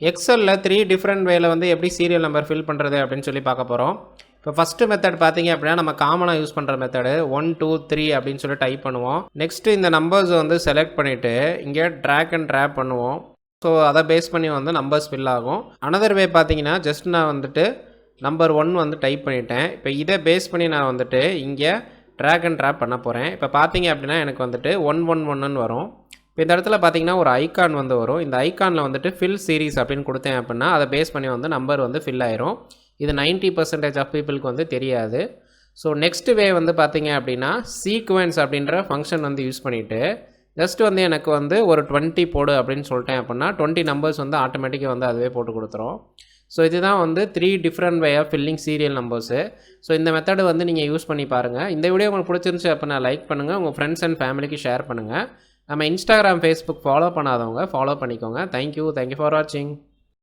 எக்ஸலில் three different வேல வந்து எப்படி சீரியல் நம்பர் ஃபில் பண்ணுறது அப்படின்னு சொல்லி பார்க்க போகிறோம் இப்போ ஃபஸ்ட்டு மெத்தட் பார்த்தீங்க அப்படின்னா நம்ம காமனாக யூஸ் பண்ணுற மெத்தடு ஒன் டூ த்ரீ அப்படின்னு சொல்லி டைப் பண்ணுவோம். நெக்ஸ்ட்டு இந்த நம்பர்ஸ் வந்து செலக்ட் பண்ணிவிட்டு இங்கே ட்ராக் அண்ட் ட்ராப் பண்ணுவோம். ஸோ அதை பேஸ் பண்ணி வந்து நம்பர்ஸ் ஃபில் ஆகும். அனதர் வே பார்த்தீங்கன்னா ஜஸ்ட் நான் வந்துட்டு நம்பர் ஒன் வந்து டைப் பண்ணிட்டேன். இப்போ இதை பேஸ் பண்ணி நான் வந்துட்டு இங்கே ட்ராக் அண்ட் ட்ராப் பண்ண போகிறேன் இப்போ பார்த்தீங்க அப்படின்னா எனக்கு வந்துட்டு ஒன் ஒன் ஒன்றுன்னு வரும். இப்போ இந்த இடத்துல பார்த்தீங்கன்னா ஒரு ஐக்கான் வந்து வரும். இந்த ஐக்கானில் வந்துட்டு ஃபில் சீரிஸ் அப்படின்னு கொடுத்தேன் அப்படின்னா அதை பேஸ் பண்ணி வந்து நம்பர் வந்து ஃபில் ஆயிரும். இது 90% பர்சன்டேஜ் ஆஃப் பீப்புளுக்கு வந்து தெரியாது. ஸோ நெக்ஸ்ட் வே வந்து பார்த்தீங்க அப்படின்னா சீக்வன்ஸ் அப்படின்ற ஃபங்க்ஷன் வந்து யூஸ் பண்ணிவிட்டு ஜஸ்ட் வந்து எனக்கு வந்து ஒரு டுவெண்ட்டி போடு அப்படின்னு சொல்லிட்டேன் அப்படின்னா டுவெண்ட்டி நம்பர்ஸ் வந்து ஆட்டோமேட்டிக்காக வந்து அதுவே போட்டு கொடுத்துரும். ஸோ இதுதான் வந்து three different way of filling serial numbers so இந்த மெத்தடு வந்து நீங்கள் யூஸ் பண்ணி பாருங்கள் இந்த வீடியோ உங்களுக்கு பிடிச்சிருந்துச்சு அப்படின்னா லைக் பண்ணுங்கள் உங்கள் ஃப்ரெண்ட்ஸ் அண்ட் ஃபேமிலிக்கு ஷேர் பண்ணுங்கள் நம்ம இன்ஸ்டாகிராம் ஃபேஸ்புக் ஃபாலோ பண்ணாதவங்க ஃபாலோ பண்ணிக்கோங்க. Thank you thank you for வாட்சிங்